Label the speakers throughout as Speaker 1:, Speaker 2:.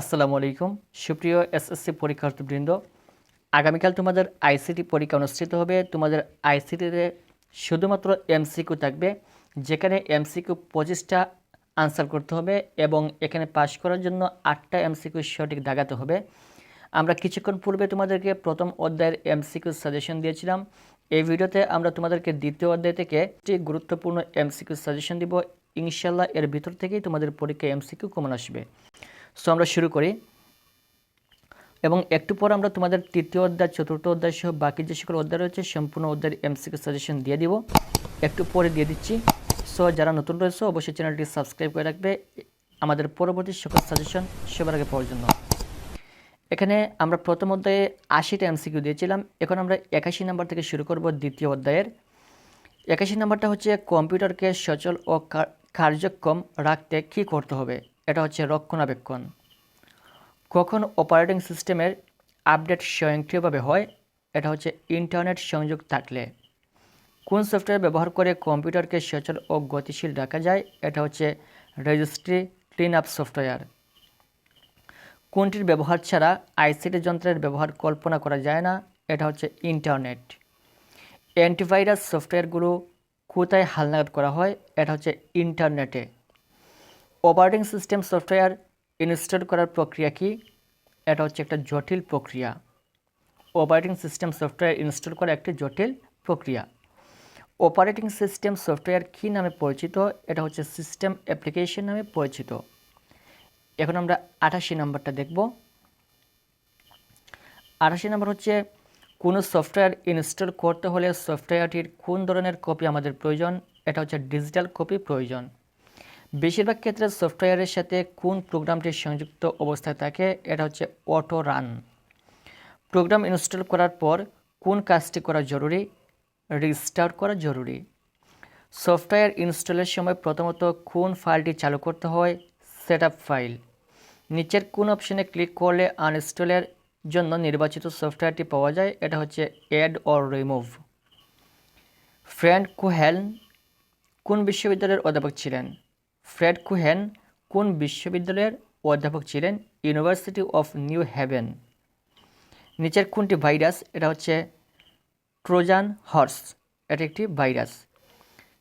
Speaker 1: আসসালামু আলাইকুম। সুপ্রিয় এসএসসি পরীক্ষার্থীবৃন্দ, আগামীকাল তোমাদের আইসিটি পরীক্ষা অনুষ্ঠিত হবে। তোমাদের আইসিটিতে শুধুমাত্র এমসিকিউ থাকবে, যেখানে এমসিকিউ পঁচিশটা আনসার করতে হবে এবং এখানে পাশ করার জন্য আটটা এমসিকিউ সঠিক দাগাতে হবে। আমরা কিছুক্ষণ পূর্বে তোমাদেরকে প্রথম অধ্যায়ের এমসিকিউ সাজেশন দিয়েছিলাম। এই ভিডিওতে আমরা তোমাদেরকে দ্বিতীয় অধ্যায় থেকে একটি গুরুত্বপূর্ণ এমসিকিউ সাজেশন দিব। ইনশাল্লাহ এর ভিতর থেকেই তোমাদের পরীক্ষায় এমসিকিউ কমন আসবে। সো আমরা শুরু করি। এবং একটু পর আমরা তোমাদের তৃতীয় অধ্যায়, চতুর্থ অধ্যায় সহ বাকি যে সকল অধ্যায় রয়েছে, সম্পূর্ণ অধ্যায়ের এমসিকিউ সাজেশন দিয়ে দিব। একটু পরে দিয়ে দিচ্ছি। সো যারা নতুন রয়েছে, অবশ্যই চ্যানেলটি সাবস্ক্রাইব করে রাখবে। আমাদের পরবর্তী সকল সাজেশন সবার আগে পাওয়ার জন্য। এখানে আমরা প্রথম অধ্যায়ে আশিটা এমসিকিউ দিয়েছিলাম। এখন আমরা একাশি নাম্বার থেকে শুরু করব দ্বিতীয় অধ্যায়ের। একাশি নাম্বারটা হচ্ছে কম্পিউটারকে সচল ও কার- কার্যক্ষম রাখতে কী করতে হবে? এটা হচ্ছে রক্ষণাবেক্ষণ। কখন অপারেটিং সিস্টেমের আপডেট স্বয়ংক্রিয়ভাবে হয়, এটা হচ্ছে ইন্টারনেট সংযোগ থাকলে। কোন সফটওয়্যার ব্যবহার করে কম্পিউটারকে সচল ও গতিশীল রাখা যায়, এটা হচ্ছে রেজিস্ট্রি ক্লিন আপ সফটওয়্যার কোনটির ব্যবহার ছাড়া আইসিটি যন্ত্রের ব্যবহার কল্পনা করা যায় না, এটা হচ্ছে ইন্টারনেট অ্যান্টিভাইরাস সফটওয়্যারগুলো কোথায় হালনাগাদ করা হয়, এটা হচ্ছে ইন্টারনেটে অপারেটিং সিস্টেম সফটওয়্যার ইনস্টল করার প্রক্রিয়া কি? এটা হচ্ছে একটা জটিল প্রক্রিয়া। অপারেটিং সিস্টেম সফটওয়্যার ইনস্টল করা একটি জটিল প্রক্রিয়া। অপারেটিং সিস্টেম সফটওয়্যার কী নামে পরিচিত? এটা হচ্ছে সিস্টেম অ্যাপ্লিকেশন নামে পরিচিত। এখন আমরা আঠাশি নাম্বারটা দেখব। আঠাশি নাম্বার হচ্ছে, কোনো সফটওয়্যার ইনস্টল করতে হলে সফটওয়্যারটির কোন ধরনের কপি আমাদের প্রয়োজন? এটা হচ্ছে ডিজিটাল কপি প্রয়োজন। বেশিরভাগ ক্ষেত্রে সফটওয়্যারের সাথে কোন প্রোগ্রামটি সংযুক্ত অবস্থায় থাকে, এটা হচ্ছে অটো রান। প্রোগ্রাম ইনস্টল করার পর কোন কাজটি করা জরুরি, রিস্টার্ট করা জরুরি। সফটওয়্যার ইনস্টলের সময় প্রথমত কোন ফাইলটি চালু করতে হয় সেট ফাইল। নিচের কোন অপশনে ক্লিক করলে আনইনস্টলের জন্য নির্বাচিত সফটওয়্যারটি পাওয়া যায়, এটা হচ্ছে অ্যাড অর রিমুভ ফ্রেন্ড কুহেল কোন বিশ্ববিদ্যালয়ের অধ্যাপক ছিলেন? ফ্রেড কুহেন কোন বিশ্ববিদ্যালয়ের অধ্যাপক ছিলেন? University of New Haven. নিচের কোনটি ভাইরাস? এটা হচ্ছে ট্রোজান হর্স। এটা একটি ভাইরাস।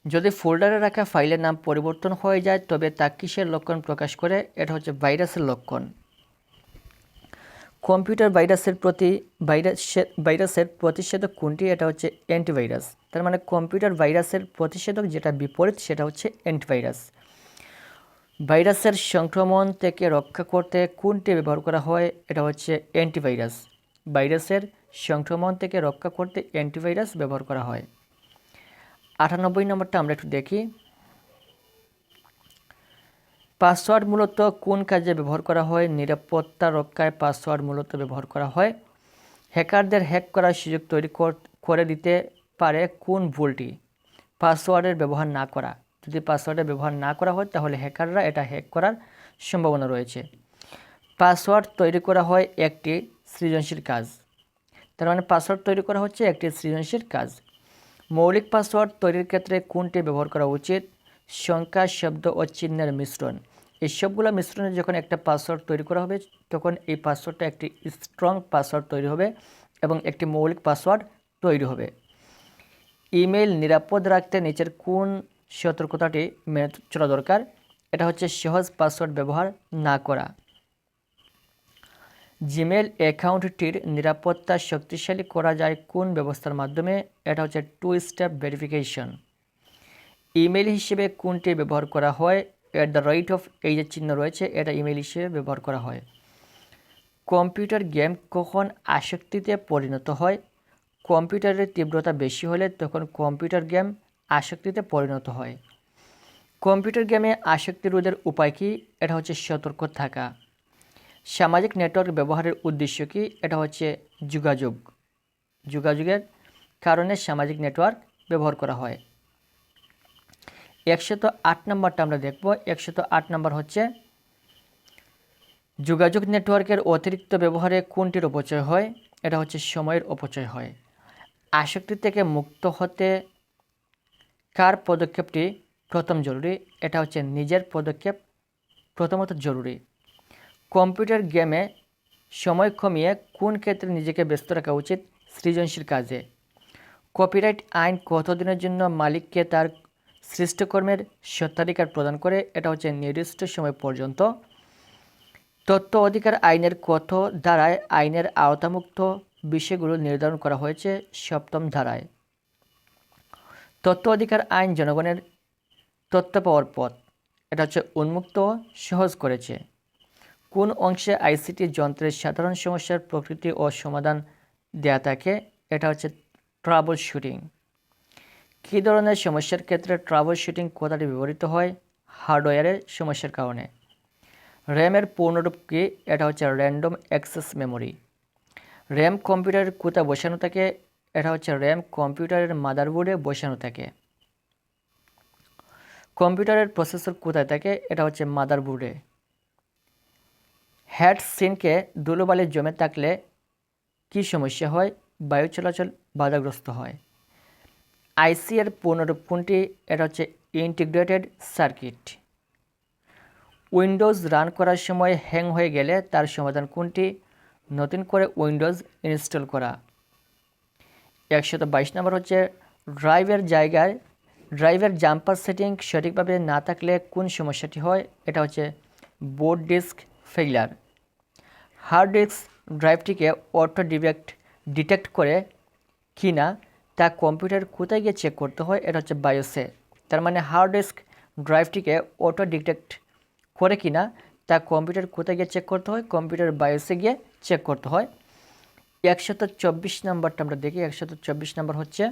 Speaker 1: যদি ফোল্ডারে রাখা ফাইলের নাম পরিবর্তন হয়ে যায়, তবে তা কিসের লক্ষণ প্রকাশ করে? এটা হচ্ছে ভাইরাসের লক্ষণ। কম্পিউটার ভাইরাসের প্রতি ভাইরাসের ভাইরাসের প্রতিষেধক কোনটি? এটা হচ্ছে অ্যান্টিভাইরাস। তার মানে কম্পিউটার ভাইরাসের প্রতিষেধক যেটা বিপরীত, সেটা হচ্ছে অ্যান্টিভাইরাস। ভাইরাসের সংক্রমণ থেকে রক্ষা করতে কোনটি ব্যবহার করা হয়, এটা হচ্ছে অ্যান্টিভাইরাস। ভাইরাসের সংক্রমণ থেকে রক্ষা করতে অ্যান্টিভাইরাস ব্যবহার করা হয়। আটানব্বই নম্বরটা আমরা একটু দেখি। পাসওয়ার্ড মূলত কোন কাজে ব্যবহার করা হয়, নিরাপত্তা রক্ষায় পাসওয়ার্ড মূলত ব্যবহার করা হয়। হ্যাকারদের হ্যাক করার সুযোগ তৈরি কর- দিতে পারে কোন ভুলটি, পাসওয়ার্ডের ব্যবহার না করা। যদি পাসওয়ার্ডের ব্যবহার না করা হয়, তাহলে হ্যাকাররা এটা হ্যাক করার সম্ভাবনা রয়েছে। পাসওয়ার্ড তৈরি করা হয় একটি সৃজনশীল কাজ। তার মানে পাসওয়ার্ড তৈরি করা হচ্ছে একটি সৃজনশীল কাজ। মৌলিক পাসওয়ার্ড তৈরির ক্ষেত্রে কোনটি ব্যবহার করা উচিত? সংখ্যা, শব্দ ও চিহ্নের মিশ্রণ। এই সবগুলো মিশ্রণে যখন একটা পাসওয়ার্ড তৈরি করা হবে, তখন এই পাসওয়ার্ডটা একটি স্ট্রং পাসওয়ার্ড তৈরি হবে এবং একটি মৌলিক পাসওয়ার্ড তৈরি হবে। ইমেল নিরাপদ রাখতে নিচের কোন সতর্কতাটি মেনে চলা দরকার। এটা হচ্ছে সহজ পাসওয়ার্ড ব্যবহার না করা। জিমেল অ্যাকাউন্টটির নিরাপত্তা শক্তিশালী করা যায় কোন ব্যবস্থার মাধ্যমে? এটা হচ্ছে টু স্টেপ ভেরিফিকেশন। ইমেল হিসেবে কোনটি ব্যবহার করা হয়? এট দ্য রাইট অফ এই যে চিহ্ন রয়েছে, এটা ইমেল হিসেবে ব্যবহার করা হয়। কম্পিউটার গেম কখন আসক্তিতে পরিণত হয়? কম্পিউটারের তীব্রতা বেশি হলে তখন কম্পিউটার গেম আসক্তিতে পরিণত হয়। কম্পিউটার গেমে আসক্তি রোধের উপায় কী? এটা হচ্ছে সতর্ক থাকা। সামাজিক নেটওয়ার্ক ব্যবহারের উদ্দেশ্য কি? এটা হচ্ছে যোগাযোগ। যোগাযোগের কারণে সামাজিক নেটওয়ার্ক ব্যবহার করা হয়। একশত আট নম্বরটা আমরা দেখব। একশত আট নম্বর হচ্ছে, যোগাযোগ নেটওয়ার্কের অতিরিক্ত ব্যবহারে কোনটির অপচয় হয়? এটা হচ্ছে সময়ের অপচয় হয়। আসক্তি থেকে মুক্ত হতে কার পদক্ষেপটি প্রথম জরুরি? এটা হচ্ছে নিজের পদক্ষেপ প্রথমত জরুরি। কম্পিউটার গেমে সময় কমিয়ে কোন ক্ষেত্রে নিজেকে ব্যস্ত রাখা উচিত? সৃজনশীল কাজে। কপিরাইট আইন কতদিনের জন্য মালিককে তার সৃষ্টকর্মের স্বত্বাধিকার প্রদান করে? এটা হচ্ছে নির্দিষ্ট সময় পর্যন্ত। তথ্য অধিকার আইনের কত ধারায় আইনের আওতামুক্ত বিষয়গুলো নির্ধারণ করা হয়েছে সপ্তম ধারায়? তথ্য অধিকার আইন জনগণের তথ্য পাওয়ার পথ এটা হচ্ছে উন্মুক্ত, সহজ করেছে। কোন অংশে আইসিটি যন্ত্রের সাধারণ সমস্যার প্রকৃতি ও সমাধান দেয়া থাকে, এটা হচ্ছে ট্রাবল শুটিং কী ধরনের সমস্যার ক্ষেত্রে ট্রাবল শুটিং কথাটি ব্যবহৃত হয়? হার্ডওয়্যারের সমস্যার কারণে। র্যামের পূর্ণরূপ কী? এটা হচ্ছে র্যান্ডম অ্যাক্সেস মেমোরি র্যাম কম্পিউটারের কোথায় বসানো থাকে এটা হচ্ছে র্যাম কম্পিউটারের মাদারবোর্ডে বসানো থাকে। কম্পিউটারের প্রসেসর কোথায় থাকে? এটা হচ্ছে মাদারবোর্ডে। হ্যাড সিনকে ধুলোবালি জমে থাকলে কি সমস্যা হয়? বায়ু চলাচল বাধাগ্রস্ত হয়। আইসি এর পূর্ণরূপ কোনটি এটা হচ্ছে ইন্টিগ্রেটেড সার্কিট। উইন্ডোজ রান করার সময় হ্যাং হয়ে গেলে তার সমাধান কোনটি? নতুন করে উইন্ডোজ ইনস্টল করা। একশত বাইশ নম্বর হচ্ছে ড্রাইভের জায়গায় ড্রাইভের জাম্পার সেটিং সঠিকভাবে না থাকলে কোন সমস্যাটি হয়? এটা হচ্ছে board disk failure hard disk ড্রাইভটিকে auto detect detect করে কি না? তা কম্পিউটার কোথায় গিয়ে চেক করতে হয়? এটা হচ্ছে বায়োসে তার মানে হার্ড ডিস্ক ড্রাইভটিকে অটো ডিটেক্ট করে কি না? তা কম্পিউটার কোথায় গিয়ে চেক করতে হয়? কম্পিউটার বায়োসে গিয়ে চেক করতে হয়। একশত চব্বিশ নাম্বারটা আমরা দেখি, একশত চব্বিশ নাম্বার হচ্ছে,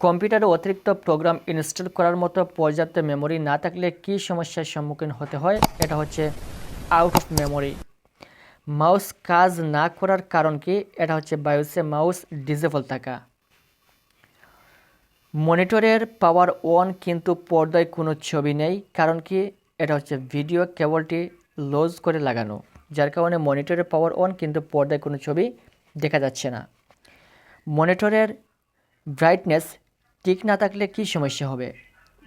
Speaker 1: কম্পিউটারে অতিরিক্ত প্রোগ্রাম ইনস্টল করার মতো পর্যাপ্ত মেমোরি না থাকলে কী সমস্যার সম্মুখীন হতে হয়? এটা হচ্ছে আউট অফ মেমোরি মাউস কাজ না করার কারণ কি? এটা হচ্ছে বায়োসে মাউস ডিজেবল থাকা। মনিটরের পাওয়ার অন কিন্তু পর্দায় কোনো ছবি নেই, কারণ কি? এটা হচ্ছে ভিডিও কেবলটি লুজ করে লাগানো। যার কারণে মনিটরের পাওয়ার অন কিন্তু পর্দায় কোনো ছবি দেখা যাচ্ছে না। মনিটরের ব্রাইটনেস ঠিক না থাকলে কি সমস্যা হবে?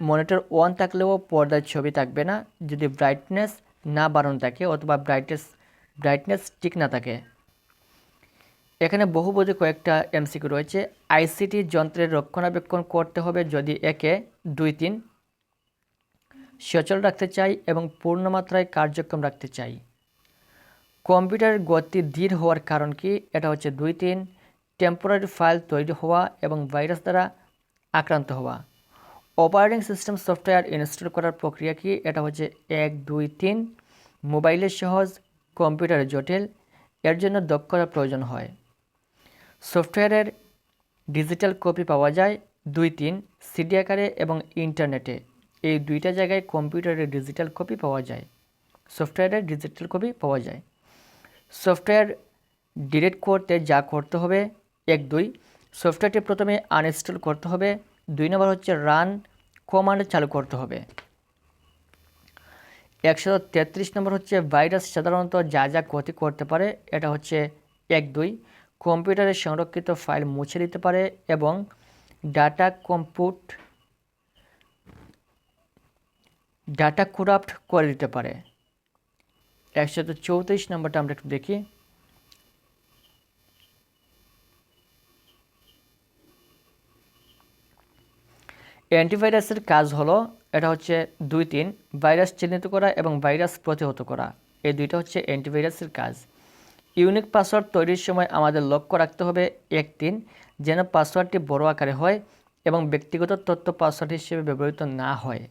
Speaker 1: মনিটর অন থাকলেও পর্দায় ছবি থাকবে না। যদি ব্রাইটনেস না বাড়ানো থাকে অথবা ব্রাইটনেস ব্রাইটনেস ঠিক না থাকে। এখানে বহুবোধে কয়েকটা এমসিকিউ রয়েছে। আইসিটি যন্ত্রের রক্ষণাবেক্ষণ করতে হবে যদি একে দুই তিন সচল রাখতে চাই এবং পূর্ণমাত্রায় কার্যক্রম রাখতে চাই। কম্পিউটারের গতি ধীর হওয়ার কারণ কি? এটা হচ্ছে দুই তিন টেম্পোরারি ফাইল তৈরি হওয়া এবং ভাইরাস দ্বারা আক্রান্ত হওয়া। অপারেটিং সিস্টেম সফটওয়্যার ইনস্টল করার প্রক্রিয়া কি? এটা হচ্ছে এক, দুই, তিন মোবাইলের সহজ, কম্পিউটারে জটিল, এর জন্য দক্ষতার প্রয়োজন হয়। সফটওয়্যারের ডিজিটাল কপি পাওয়া যায় দুই তিন সিডি আকারে এবং ইন্টারনেটে এই দুইটা জায়গায় কম্পিউটারের ডিজিটাল কপি পাওয়া যায়। সফটওয়্যারের ডিজিটাল কপি পাওয়া যায়। সফটওয়্যার ডিলিট করতে যা করতে হবে, এক, দুই, সফটওয়্যারটি প্রথমে আনইনস্টল করতে হবে, দুই নম্বর হচ্ছে রান কমান্ড চালু করতে হবে। একশো তেত্রিশ নম্বর হচ্ছে ভাইরাস সাধারণত যা যা ক্ষতি করতে পারে, এটা হচ্ছে এক, দুই কম্পিউটারে সংরক্ষিত ফাইল মুছে দিতে পারে এবং ডাটা কম্পুট ডাটা করাপ্ট করে দিতে পারে। একশত চৌত্রিশ নম্বরটা আমরা একটু দেখি। অ্যান্টিভাইরাসের কাজ হলো, এটা হচ্ছে দুই তিন, ভাইরাস চিহ্নিত করা এবং ভাইরাস প্রতিহত করা। এই দুইটা হচ্ছে অ্যান্টিভাইরাসের কাজ। ইউনিক পাসওয়ার্ড তৈরির সময় আমাদের লক্ষ্য রাখতে হবে, এক তিন, যেন পাসওয়ার্ডটি বড় আকারে হয় এবং ব্যক্তিগত তথ্য পাসওয়ার্ড হিসেবে ব্যবহৃত না হয়।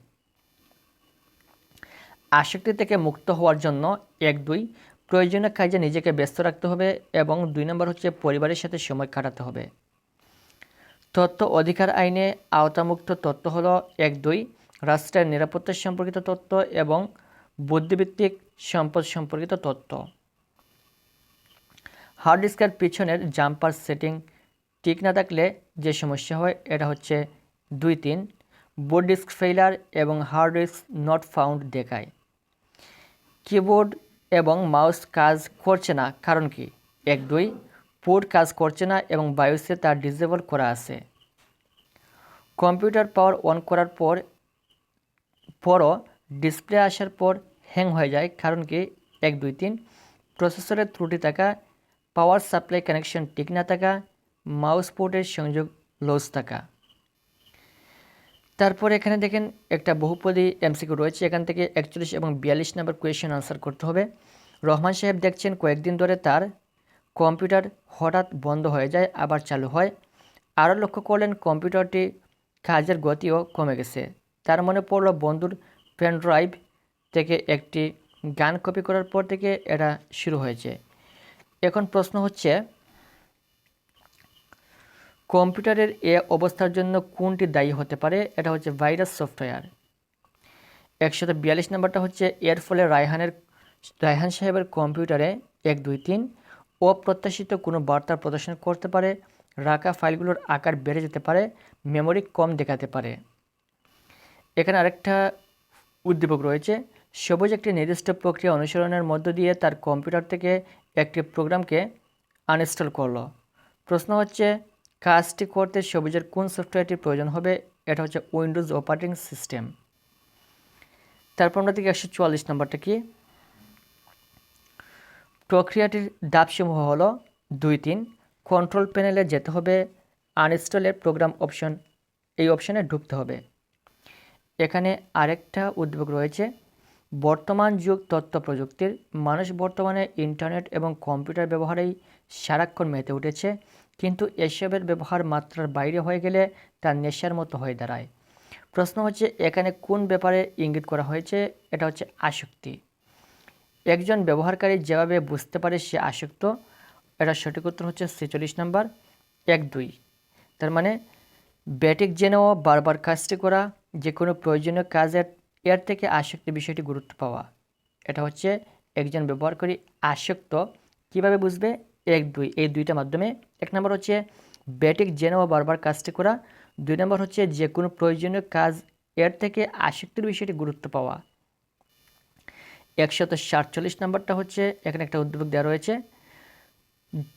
Speaker 1: আসক্তি থেকে মুক্ত হওয়ার জন্য এক, দুই, প্রয়োজনীয় কাজে নিজেকে ব্যস্ত রাখতে হবে এবং দুই নম্বর হচ্ছে পরিবারের সাথে সময় কাটাতে হবে। তথ্য অধিকার আইনে আওতামুক্ত তথ্য হলো এক, দুই, রাষ্ট্রের নিরাপত্তা সম্পর্কিত তথ্য এবং বুদ্ধিভিত্তিক সম্পদ সম্পর্কিত তথ্য। হার্ড ডিস্কের পিছনের জাম্পার সেটিং ঠিক না থাকলে যে সমস্যা হয় এটা হচ্ছে দুই, তিন, বোর্ড ডিস্ক ফেইলার এবং হার্ড ডিস্ক নট ফাউন্ড দেখায়। কিবোর্ড এবং মাউস কাজ করছে না, কারণ কি? এক, দুই পোর্ট কাজ করছে না এবং বায়োসে তা ডিসেবল করা আছে। কম্পিউটার পাওয়ার অন করার পর, পরও ডিসপ্লে আসার পর হ্যাং হয়ে যায়, কারণ কি? এক, দুই, তিন, প্রসেসরের ত্রুটি থাকা, পাওয়ার সাপ্লাই কানেকশন ঠিক না থাকা, মাউস পোর্টের সংযোগ লস থাকা। তারপর এখানে দেখেন একটা বহুপদী এমসিকিউ রয়েছে, এখান থেকে একচল্লিশ এবং বিয়াল্লিশ নম্বর কোয়েশ্চেন আনসার করতে হবে। রহমান সাহেব দেখছেন কয়েকদিন ধরে তার কম্পিউটার হঠাৎ বন্ধ হয়ে যায়, আবার চালু হয়। আরও লক্ষ্য করলেন কম্পিউটারটি কাজের গতিও কমে গেছে। তার মনে পড়ল বন্ধুর পেন ড্রাইভ থেকে একটি গান কপি করার পর থেকে এটা শুরু হয়েছে। এখন প্রশ্ন হচ্ছে কম্পিউটারের এ অবস্থার জন্য কোনটি দায়ী হতে পারে? এটা হচ্ছে ভাইরাস সফটওয়্যার। একশত বিয়াল্লিশ নম্বরটা হচ্ছে, এর ফলে রায়হানের, রায়হান সাহেবের কম্পিউটারে এক, দুই, তিন অপ্রত্যাশিত কোনো বার্তা প্রদর্শন করতে পারে রাখা ফাইলগুলোর আকার বেড়ে যেতে পারে, মেমোরি কম দেখাতে পারে। এখানে আরেকটা উদ্দীপক রয়েছে, সবুজ একটি নির্দিষ্ট প্রক্রিয়া অনুসরণের মধ্য দিয়ে তার কম্পিউটার থেকে একটি প্রোগ্রামকে আনইনস্টল করল। প্রশ্ন হচ্ছে কাজটি করতে সবুজের কোন সফটওয়্যারটির প্রয়োজন হবে, এটা হচ্ছে উইন্ডোজ অপারেটিং সিস্টেম তারপর আমরা দেখি একশো চুয়াল্লিশ নম্বরটা কি? প্রক্রিয়াটির ধাপসমূহ হলো দুই, তিন। কন্ট্রোল প্যানেলে যেতে হবে আনইনস্টলের প্রোগ্রাম অপশন এই অপশানে ঢুকতে হবে। এখানে আরেকটা উদ্যোগ রয়েছে, বর্তমান যুগ তথ্য প্রযুক্তির। মানুষ বর্তমানে ইন্টারনেট এবং কম্পিউটার ব্যবহারেই সারাক্ষণ মেতে উঠেছে কিন্তু এসবের ব্যবহার মাত্রার বাইরে হয়ে গেলে তা নেশার মতো হয়ে দাঁড়ায়। প্রশ্ন হচ্ছে, এখানে কোন ব্যাপারে ইঙ্গিত করা হয়েছে? এটা হচ্ছে আসক্তি। একজন ব্যবহারকারী যেভাবে বুঝতে পারে সে আসক্ত এটা সঠিক উত্তর হচ্ছে ছেচল্লিশ নাম্বার, এক দুই। তার মানে ব্যাটিক জেনেও বারবার কাজটি করা যে কোনো প্রয়োজনীয় কাজের এর থেকে আসক্তি বিষয়টি গুরুত্ব পাওয়া। এটা হচ্ছে একজন ব্যবহারকারী আসক্ত, কীভাবে বুঝবে? এক দুই। এই দুইটা মাধ্যমে এক নম্বর হচ্ছে ব্যাটিক জেনেও বারবার কাজটি করা। দুই নম্বর হচ্ছে যে কোনো প্রয়োজনীয় কাজ এর থেকে আসক্তির বিষয়টি গুরুত্ব পাওয়া। একশত সাতচল্লিশ নম্বরটা হচ্ছে এখানে একটা উদ্যোগ দেওয়া রয়েছে।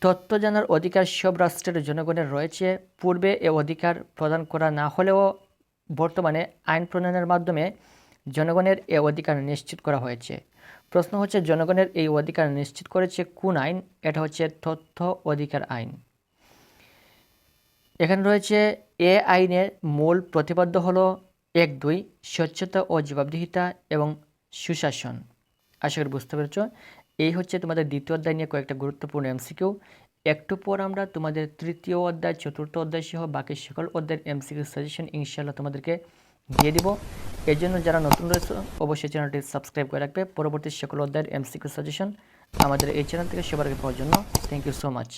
Speaker 1: তথ্য জানার অধিকার সব রাষ্ট্রের জনগণের রয়েছে। পূর্বে এ অধিকার প্রদান করা না হলেও বর্তমানে আইন প্রণয়নের মাধ্যমে জনগণের এ অধিকার নিশ্চিত করা হয়েছে। প্রশ্ন হচ্ছে, জনগণের এই অধিকার নিশ্চিত করেছে কোন আইন? এটা হচ্ছে তথ্য অধিকার আইন। এখানে রয়েছে এ আইনের মূল প্রতিপাদ্য হলো এক, দুই, স্বচ্ছতা ও জবাবদিহিতা এবং সুশাসন। আশা করি বুঝতে পেরেছ। এই হচ্ছে তোমাদের দ্বিতীয় অধ্যায় নিয়ে কয়েকটা গুরুত্বপূর্ণ এমসিকিউ। একটু পর আমরা তোমাদের তৃতীয় অধ্যায়, চতুর্থ অধ্যায় সহ বাকি সকল অধ্যায়ের এমসিকিউ সাজেশন ইনশাল্লাহ তোমাদেরকে দিয়ে দিব। এর জন্য যারা নতুন রয়েছে, অবশ্যই চ্যানেলটি সাবস্ক্রাইব করে রাখবে। পরবর্তী সকল অধ্যায়ের এমসিকিউ সাজেশন আমাদের এই চ্যানেল থেকে সবার আগে পাওয়ার জন্য। Thank you so much